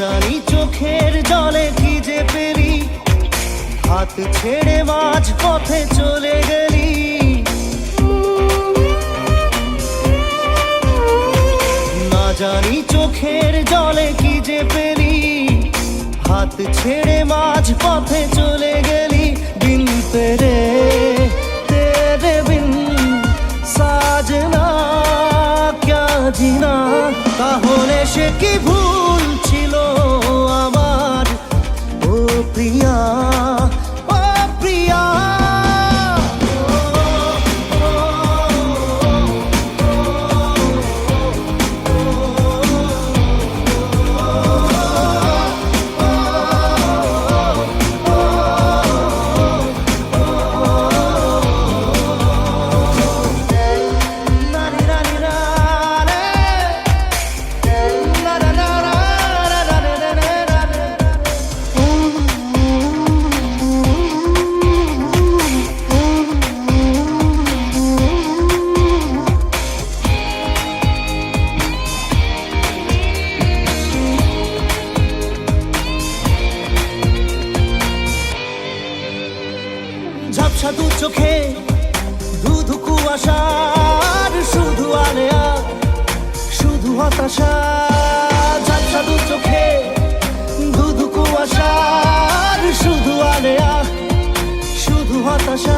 জানি চোখের জলে যে পেরি হাত ছেড়ে মাঝ পথে চলে গেলি। না জানি চোখের জলে কি যে পেরি হাত ছেড়ে মাঝ পথে চলে গেলি। দিন পেরে সাজনা क्या না তাহলে সে কি ভুল? ঝাপসা দু চোখে ধুধু কুয়াশার শুধু আলেয়া, শুধু হতাশা। ঝাপসা দু চোখে ধুধু কুয়াশার শুধু আলেয়া, শুধু হতাশা।